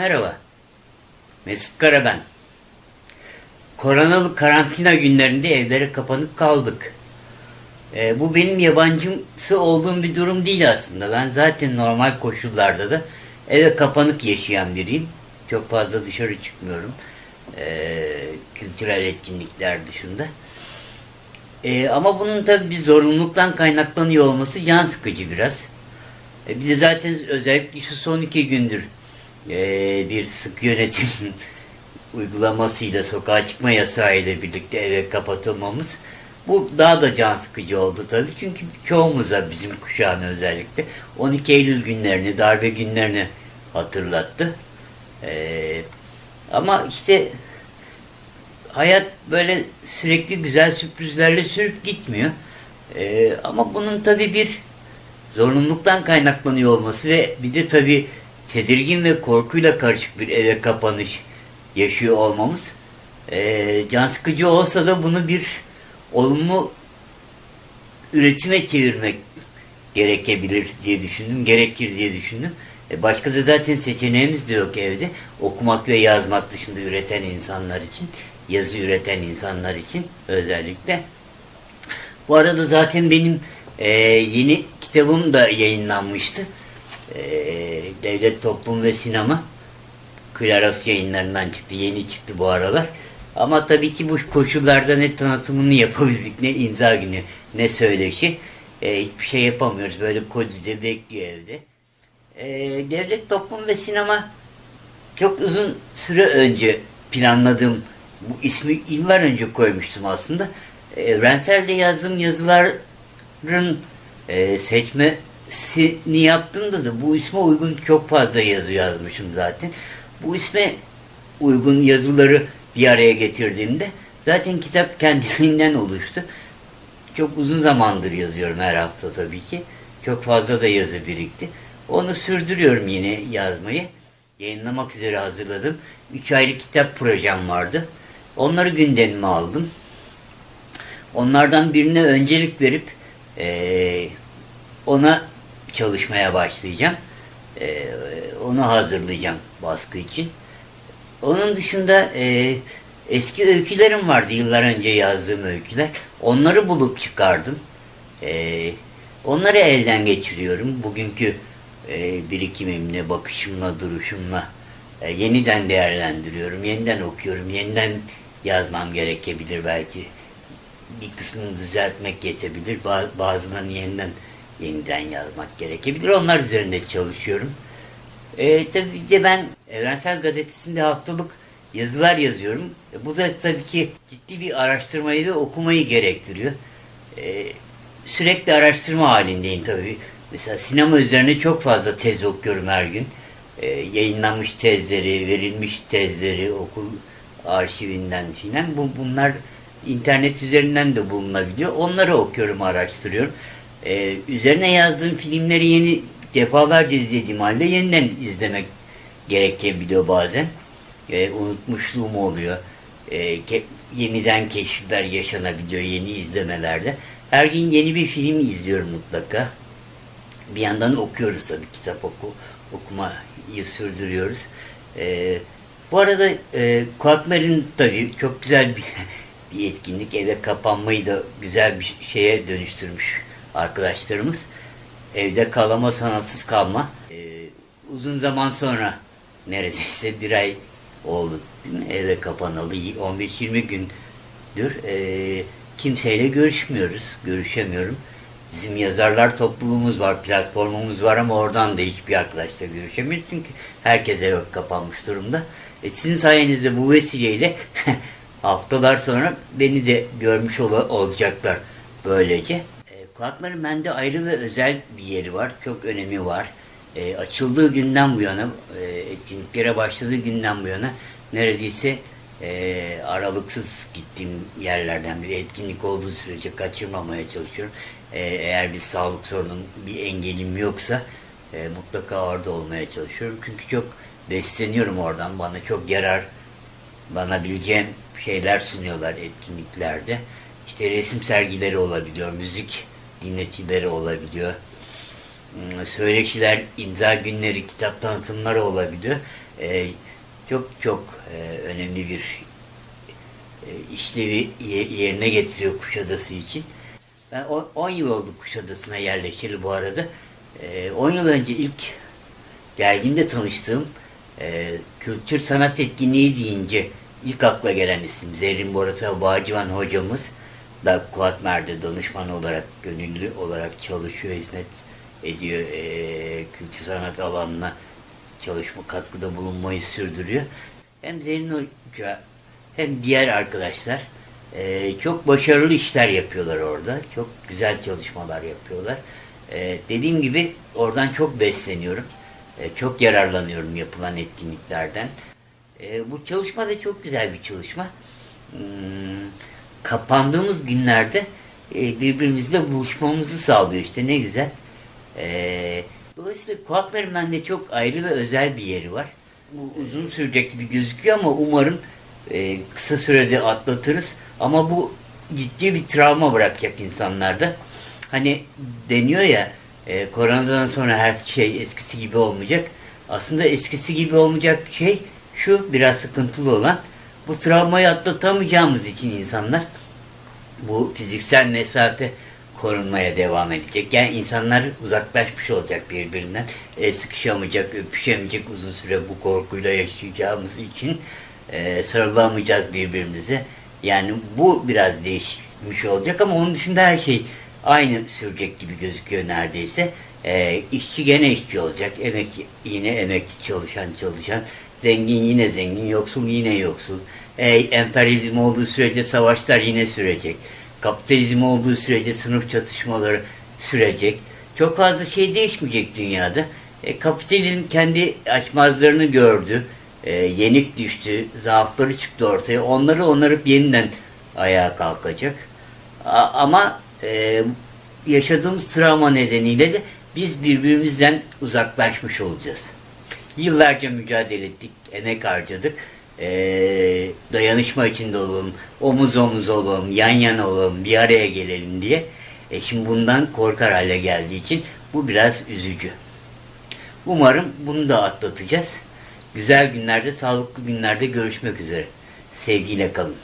Merhaba. Mesut Kara ben. Koronalı karantina günlerinde evlere kapanıp kaldık. Ee, bu benim yabancısı olduğum bir durum değil aslında. Ben zaten normal koşullarda da eve kapanık yaşayan biriyim. Çok fazla dışarı çıkmıyorum. Ee, kültürel etkinlikler dışında. Ee, ama bunun tabii bir zorunluluktan kaynaklanıyor olması can sıkıcı biraz. Ee, bir de zaten özellikle şu son iki gündür ee, bir sık yönetim uygulamasıyla sokağa çıkma yasağı ile birlikte eve kapatılmamız bu daha da can sıkıcı oldu tabii. Çünkü çoğumuza bizim kuşağın özellikle 12 Eylül günlerini, darbe günlerini hatırlattı. Ee, ama işte hayat böyle sürekli güzel sürprizlerle sürüp gitmiyor. Ee, ama bunun tabii bir zorunluluktan kaynaklanıyor olması ve bir de tabii tedirgin ve korkuyla karışık bir eve kapanış yaşıyor olmamız e, can sıkıcı olsa da bunu bir olumlu üretime çevirmek gerekebilir diye düşündüm, gerekir diye düşündüm. E, başka da zaten seçeneğimiz de yok evde. Okumak ve yazmak dışında üreten insanlar için, yazı üreten insanlar için özellikle. Bu arada zaten benim e, yeni kitabım da yayınlanmıştı. E, Devlet, Toplum ve Sinema. Klaros yayınlarından çıktı. Yeni çıktı bu aralar. Ama tabii ki bu koşullarda ne tanıtımını yapabildik, ne imza günü, ne söyleşi. E, hiçbir şey yapamıyoruz. Böyle kodide bekliyor evde. E, devlet, toplum ve sinema çok uzun süre önce planladığım bu ismi yıllar önce koymuştum aslında. Evrenselde yazdığım yazıların e, seçmesini yaptığımda da bu isme uygun çok fazla yazı yazmışım zaten. Bu isme uygun yazıları bir araya getirdiğimde zaten kitap kendiliğinden oluştu. Çok uzun zamandır yazıyorum her hafta tabii ki. Çok fazla da yazı birikti. Onu sürdürüyorum yine yazmayı. Yayınlamak üzere hazırladım. Üç ayrı kitap projem vardı. Onları gündemime aldım. Onlardan birine öncelik verip e, ona çalışmaya başlayacağım. E, onu hazırlayacağım baskı için. Onun dışında e, eski öykülerim vardı yıllar önce yazdığım öyküler. Onları bulup çıkardım. E, onları elden geçiriyorum. Bugünkü e, birikimimle, bakışımla, duruşumla e, yeniden değerlendiriyorum. Yeniden okuyorum. Yeniden yazmam gerekebilir belki. Bir kısmını düzeltmek yetebilir. Bazılarını yeniden yeniden yazmak gerekebilir. Onlar üzerinde çalışıyorum. E, tabii de ben Evrensel Gazetesi'nde haftalık yazılar yazıyorum. E, bu da tabii ki ciddi bir araştırmayı ve okumayı gerektiriyor. E, sürekli araştırma halindeyim tabii. Mesela sinema üzerine çok fazla tez okuyorum her gün. E, yayınlanmış tezleri, verilmiş tezleri, okul arşivinden filan. Bu, bunlar internet üzerinden de bulunabiliyor. Onları okuyorum, araştırıyorum. E, üzerine yazdığım filmleri yeni defalarca izlediğim halde yeniden izlemek gerekebiliyor bazen. E, unutmuşluğum oluyor. E, ke, yeniden keşifler yaşanabiliyor yeni izlemelerde. Her gün yeni bir film izliyorum mutlaka. Bir yandan okuyoruz tabii kitap oku, okumayı sürdürüyoruz. E, bu arada e, Kuatmer'in tabii çok güzel bir, bir etkinlik. Eve kapanmayı da güzel bir şeye dönüştürmüş arkadaşlarımız evde kalama sanatsız kalma. Ee, uzun zaman sonra neredeyse bir ay oldu değil mi? Eve kapanalı 15-20 gündür. Ee, kimseyle görüşmüyoruz. Görüşemiyorum. Bizim yazarlar topluluğumuz var, platformumuz var ama oradan da hiçbir arkadaşla görüşemiyoruz. Çünkü herkes eve kapanmış durumda. E, sizin sayenizde bu vesileyle haftalar sonra beni de görmüş ol olacaklar böylece. Kulakların bende ayrı ve özel bir yeri var. Çok önemi var. E, açıldığı günden bu yana, e, etkinliklere başladığı günden bu yana neredeyse e, aralıksız gittiğim yerlerden biri. Etkinlik olduğu sürece kaçırmamaya çalışıyorum. E, eğer bir sağlık sorunum, bir engelim yoksa e, mutlaka orada olmaya çalışıyorum. Çünkü çok besleniyorum oradan. Bana çok yarar, bana bileceğim şeyler sunuyorlar Hmm, Söyleşiler, imza günleri, kitap tanıtımları olabiliyor. E, çok çok e, önemli bir e, işlevi ye- yerine getiriyor Kuşadası için. Ben 10 yıl oldu Kuşadası'na yerleşeli bu arada. 10 yıl önce ilk geldiğimde tanıştığım e, kültür sanat etkinliği deyince ilk akla gelen isim Zerrin Borata Bağcıvan hocamız da Kuatmer'de danışman olarak, gönüllü olarak çalışıyor, hizmet ediyor. E, kültür sanat alanına çalışma, katkıda bulunmayı sürdürüyor. Hem Zerrin Hoca hem diğer arkadaşlar e, çok başarılı işler yapıyorlar orada. Çok güzel çalışmalar yapıyorlar. E, dediğim gibi oradan çok besleniyorum. E, çok yararlanıyorum yapılan etkinliklerden. E, bu çalışma da çok güzel bir çalışma. Hmm, kapandığımız günlerde e, birbirimizle buluşmamızı sağlıyor işte ne güzel. E, dolayısıyla Kuaklar'ın bende çok ayrı ve özel bir yeri var. Bu uzun sürecek gibi gözüküyor ama umarım e, kısa sürede atlatırız. Ama bu ciddi bir travma bırakacak insanlarda. Hani deniyor ya e, koronadan sonra her şey eskisi gibi olmayacak. Aslında eskisi gibi olmayacak şey şu biraz sıkıntılı olan bu travmayı atlatamayacağımız için insanlar bu fiziksel mesafe korunmaya devam edecek. Yani insanlar uzaklaşmış olacak birbirinden. E, sıkışamayacak, öpüşemeyecek uzun süre bu korkuyla yaşayacağımız için e, sarılamayacağız birbirimize. Yani bu biraz değişmiş olacak ama onun dışında her şey aynı sürecek gibi gözüküyor neredeyse. E, işçi gene işçi olacak. Emek yine emekçi çalışan çalışan. Zengin yine zengin, yoksul yine yoksul. E, emperyalizm olduğu sürece savaşlar yine sürecek. Kapitalizm olduğu sürece sınıf çatışmaları sürecek. Çok fazla şey değişmeyecek dünyada. E, kapitalizm kendi açmazlarını gördü. E, yenik düştü. Zaafları çıktı ortaya. Onları onarıp yeniden ayağa kalkacak. A- ama e, yaşadığımız travma nedeniyle de biz birbirimizden uzaklaşmış olacağız. Yıllarca mücadele ettik, emek harcadık. Ee, dayanışma içinde olalım, omuz omuz olalım, yan yana olalım, bir araya gelelim diye. E şimdi bundan korkar hale geldiği için bu biraz üzücü. Umarım bunu da atlatacağız. Güzel günlerde, sağlıklı günlerde görüşmek üzere. Sevgiyle kalın.